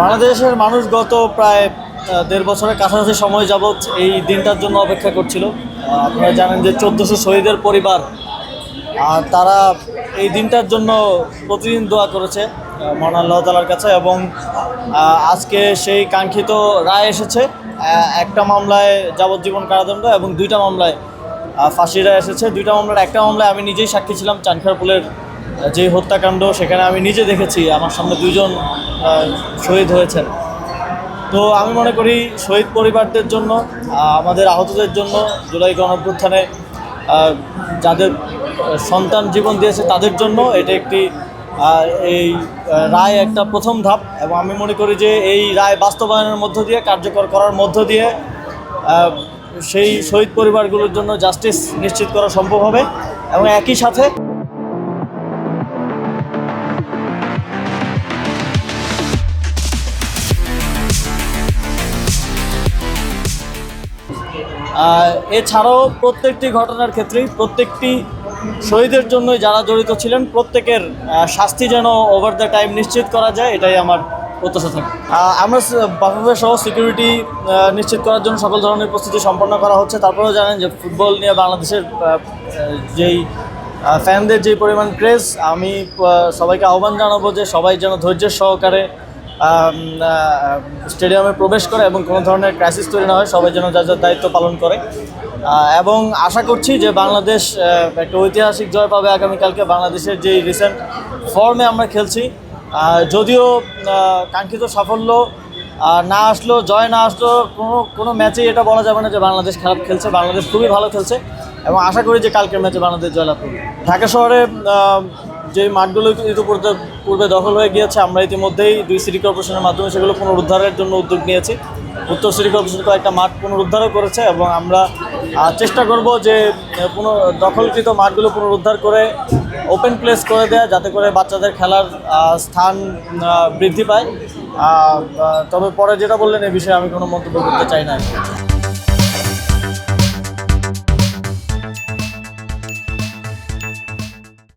বাংলাদেশের মানুষ গত প্রায় দেড় বছরের কাছাকাছি সময় যাবৎ এই দিনটার জন্য অপেক্ষা করছিল। আপনারা জানেন যে চোদ্দোশো শহীদের পরিবার, আর তারা এই দিনটার জন্য প্রতিদিন দোয়া করেছে মহান আল্লাহ কাছে এবং আজকে সেই কাঙ্ক্ষিত রায় এসেছে একটা মামলায় যাবজ্জীবন কারাদণ্ড এবং দুইটা মামলায় ফাঁসি রায় এসেছে। দুইটা মামলার, একটা মামলায় আমি নিজেই সাক্ষী ছিলাম চানখারপুলের যে হত্যাকাণ্ড সেখানে আমি নিজে দেখেছি, আমার সামনে দুজন শহীদ হয়েছেন। তো আমি মনে করি শহীদ পরিবারদের জন্য আমাদের আহতদের জন্য জুলাই গণঅভ্যুত্থানে যাদের সন্তান জীবন দিয়েছে তাদের জন্য এটা একটি এই রায় একটা প্রথম ধাপ এবং আমি মনে করি যে এই রায় বাস্তবায়নের মধ্য দিয়ে, কার্যকর করার মধ্য দিয়ে সেই শহীদ পরিবারগুলোর জন্য জাস্টিস নিশ্চিত করা সম্ভব হবে এবং একই সাথে এছাড়াও প্রত্যেকটি ঘটনার ক্ষেত্রেই প্রত্যেকটি শহীদের জন্য যারা জড়িত ছিলেন, প্রত্যেকের শাস্তি যেন ওভার দ্য টাইম নিশ্চিত করা যায়, এটাই আমার প্রত্যাশা থাকে। আমরা বাফুফে সহ সিকিউরিটি নিশ্চিত করার জন্য সকল ধরনের প্রস্তুতি সম্পন্ন করা হচ্ছে। তারপরেও জানেন যে ফুটবল নিয়ে বাংলাদেশের যেই ফ্যানদের যে পরিমাণ ক্রেজ আমি সবাইকে আহ্বান জানাব যে সবাই যেন ধৈর্যের সহকারে স্টেডিয়ামে প্রবেশ করে এবং কোনো ধরনের ক্রাইসিস তৈরি না হয়, সবাই যেন যার যার দায়িত্ব পালন করে। এবং আশা করছি যে বাংলাদেশ একটা ঐতিহাসিক জয় পাবে আগামীকালকে। বাংলাদেশের যে রিসেন্ট ফর্মে আমরা খেলছি যদিও কাঙ্ক্ষিত সাফল্য না আসলো জয় না আসলো কোনো কোনো ম্যাচেই এটা বলা যাবে না যে বাংলাদেশ খারাপ খেলছে। বাংলাদেশ খুবই ভালো খেলছে এবং আশা করি যে কালকের ম্যাচে বাংলাদেশ জয়লাভ করবে। ঢাকা শহরে যে মাঠগুলো ইতিপূর্বে পূর্বে দখল হয়ে গিয়েছে, আমরা ইতিমধ্যেই দুই সিটি কর্পোরেশনের মাধ্যমে সেগুলো পুনরুদ্ধারের জন্য উদ্যোগ নিয়েছি। উত্তর সিটি কর্পোরেশন কয়েকটা মাঠ পুনরুদ্ধারও করেছে এবং আমরা চেষ্টা করব যে পুনঃ দখলকৃত মাঠগুলো পুনরুদ্ধার করে ওপেন প্লেস করে দেওয়া যাতে করে বাচ্চাদের খেলার স্থান বৃদ্ধি পায়। তবে পরে যেটা বললেন এই বিষয়ে আমি কোনো মন্তব্য করতে চাই না।